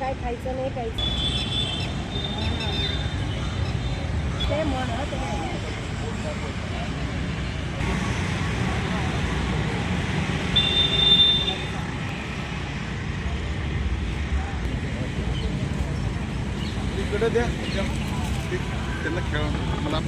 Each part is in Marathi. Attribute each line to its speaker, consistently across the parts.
Speaker 1: काय खायचं नाही खायचं. ते म्हणत
Speaker 2: इकडे द्या. त्यांना खेळ. मला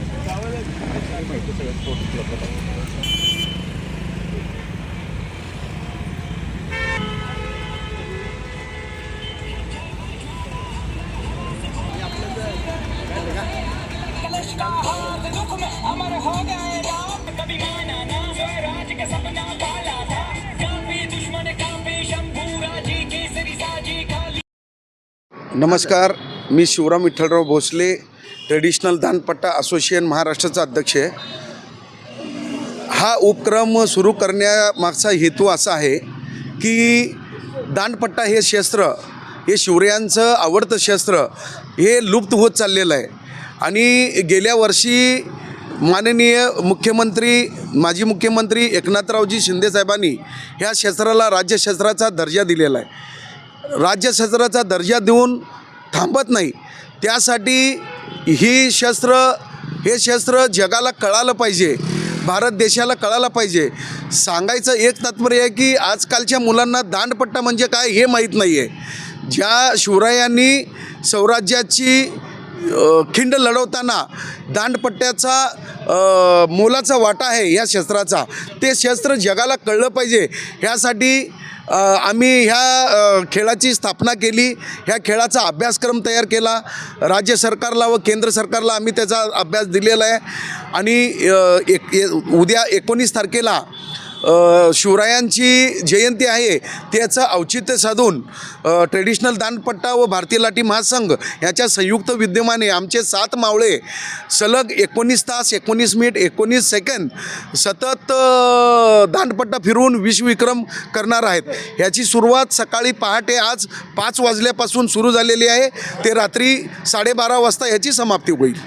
Speaker 2: नमस्कार मी शिवराम विठ्ठलराव भोसले ट्रेडिशनल दानपट्टा असोसिएशन महाराष्ट्राचा अध्यक्ष आहे. हा उपक्रम सुरू करण्यामागचा हेतू असा आहे की दानपट्टा हे शस्त्र हे शिवरायांचं आवडतं शस्त्र हे लुप्त होत चाललेलं आहे. आणि गेल्या वर्षी माननीय मुख्यमंत्री माजी मुख्यमंत्री एकनाथरावजी शिंदेसाहेबांनी ह्या शस्त्राला राज्यशस्त्राचा दर्जा दिलेला आहे. राज्यशस्त्राचा दर्जा देऊन थांबत नाही. त्यासाठी ही शस्त्र हे शस्त्र जगाला कळालं पाहिजे भारत देशाला कळायला पाहिजे. सांगायचं एक तात्पर्य आहे की आजकालच्या मुलांना दांडपट्टा म्हणजे काय हे माहीत नाही आहे ज्या शिवरायांनी स्वराज्याची खिंड लढवताना दांडपट्ट्याचा मोलाचा वाटा आहे या शस्त्राचा. ते शस्त्र जगाला कळलं पाहिजे. ह्यासाठी आम्ही ह्या खेळाची स्थापना केली. ह्या खेळाचा अभ्यासक्रम तयार केला. राज्य सरकारला व केंद्र सरकारला आम्ही त्याचा अभ्यास दिलेला आहे. आणि एक उद्या एकोणीस तारखेला शिवरायांची जयंती आहे त्याचं औचित्य साधून ट्रेडिशनल दानपट्टा व भारतीय लाठी महासंघ याच्या संयुक्त विद्यमाने आमचे सात मावळे सलग एकोणीस तास एकोणीस मिनिट एकोणीस सेकंद सतत दानपट्टा दांडपट्टा फिरवून विश्वविक्रम करणार आहेत. ह्याची सुरुवात सकाळी पहाटे आज पाच वाजल्यापासून सुरू झालेली आहे. ते रात्री साडेबारा वाजता ह्याची समाप्ती होईल.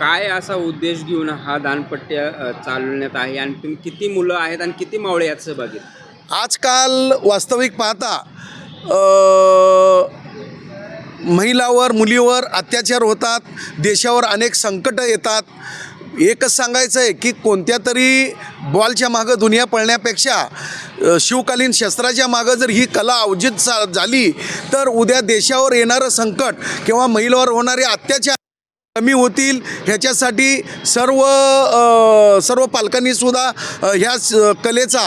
Speaker 3: काय असा उद्देश घेऊन हा दानपट्ट्या चालवण्यात आहे? आणि तुम्ही किती मुलं आहेत आणि किती मावळे यात सहभागी?
Speaker 2: आजकाल वास्तविक पाहता महिलावर मुलीवर अत्याचार होतात देशावर अनेक संकटं येतात. एकच सांगायचं आहे की कोणत्या तरी बॉलच्या मागं दुनिया पळण्यापेक्षा शिवकालीन शस्त्राच्या मागं जर ही कला अवजित झाली तर उद्या देशावर येणारं संकट किंवा महिलावर होणारे अत्याचार कमी होतील. ह्याच्यासाठी सर्व सर्व पालकांनी सुद्धा ह्या कलेचा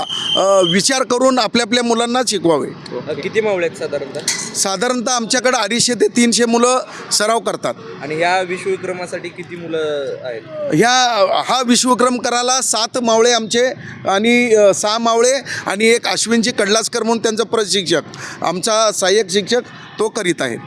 Speaker 2: विचार करून आपल्या आपल्या मुलांना शिकवावे.
Speaker 3: किती मावळे आहेत साधारणतः?
Speaker 2: साधारणतः आमच्याकडे अडीचशे ते तीनशे मुलं सराव करतात.
Speaker 3: आणि ह्या विश्वविक्रमासाठी किती मुलं आहेत?
Speaker 2: ह्या हा विश्वक्रम करायला सात मावळे आमचे आणि सहा मावळे आणि एक अश्विनजी कडलासकर म्हणून त्यांचा प्रशिक्षक आमचा सहाय्यक शिक्षक तो करीत आहे